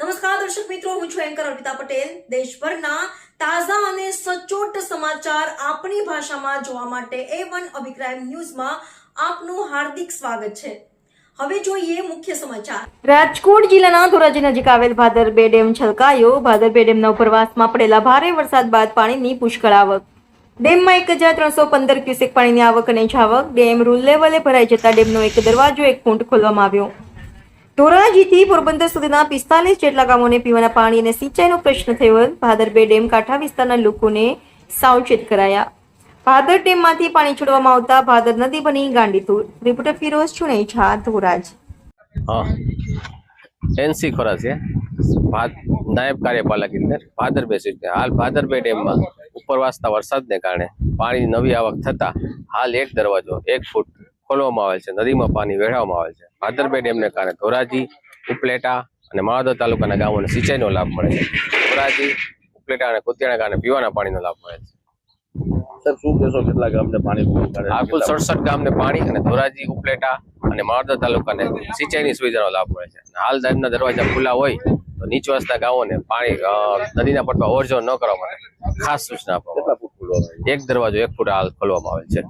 નમસ્કાર, દર્શક મિત્રો, હું છું એન્કર અર્પિતા પટેલ. દેશભરના તાજા અને સચોટ સમાચાર આપણી ભાષામાં જોવા માટે એ વન અભિપ્રાય ન્યૂઝમાં આપનું હાર્દિક સ્વાગત છે. હવે જોઈએ મુખ્ય સમાચાર. રાજકોટ જિલ્લાના ધોરાજી નજીક આવેલ ભાદર બે ડેમ છલકાયો. ભાદર બે ડેમના ઉપરવાસમાં પડેલા ભારે વરસાદ બાદ પાણીની પુષ્કળ આવક ડેમમાં એક હજાર ત્રણસો પંદર ક્યુસેક પાણીની આવક અને જાવક ડેમ રૂલ લેવલે ભરાઈ જતા ડેમનો એક દરવાજો, એક ફૂટ ખોલવામાં આવ્યો. ધોરાજીથી પોરબંદર સુધીના પિસ્તાલીસ જેટલા ગામોને પીવાના પાણી અને સિંચાઈનો પ્રશ્ન થયો ભાદર બે ડેમ કાંઠા વિસ્તારના લોકોને સાવચેત કરાયા. ભાદર ડેમમાંથી પાણી છોડવામાં આવતા ભાદર નદી બની ગાંડીતુર રિપોર્ટર ફિરોઝ ચુનેજા, ધોરાજ. એનસી ખોરા છે. નાયબ કાર્યપાલક ઇજનેર ભાદરબે સિટી હાલ ભાદરબે ડેમમાં ઉપરવાસના વરસાદને કારણે પાણીની નવી આવક થતા હાલ એક દરવાજો એક ફૂટ ખોલવામાં આવેલ છે નદીમાં પાણી વેઢવામાં આવેલ છે. ભાદરભાઈ ડેમને કારણે ધોરાજી ઉપલેટા અને માળોદર તાલુકાના ગામોને સિંચાઈનો લાભ મળે છે. ધોરાજી ઉપલેટા અને કુતિયાના કારણે પીવાના પાણીનો લાભ મળે છે. સર શું કહેશો કેટલા ગામને પાણી આ કુલ સડસઠ ગામને પાણી અને ધોરાજી ઉપલેટા અને માળોદર તાલુકાને સિંચાઈની સુવિધાનો લાભ મળે છે. અને હાલ ડેમના દરવાજા ખુલ્લા હોય તો નીચવાસના ગામોને પાણી નદીના પટમાં ઓવરજો ન કરવા માટે ખાસ સૂચના આપવામાં. એક દરવાજો એક ફૂટ હાલ ખોલવામાં આવે છે.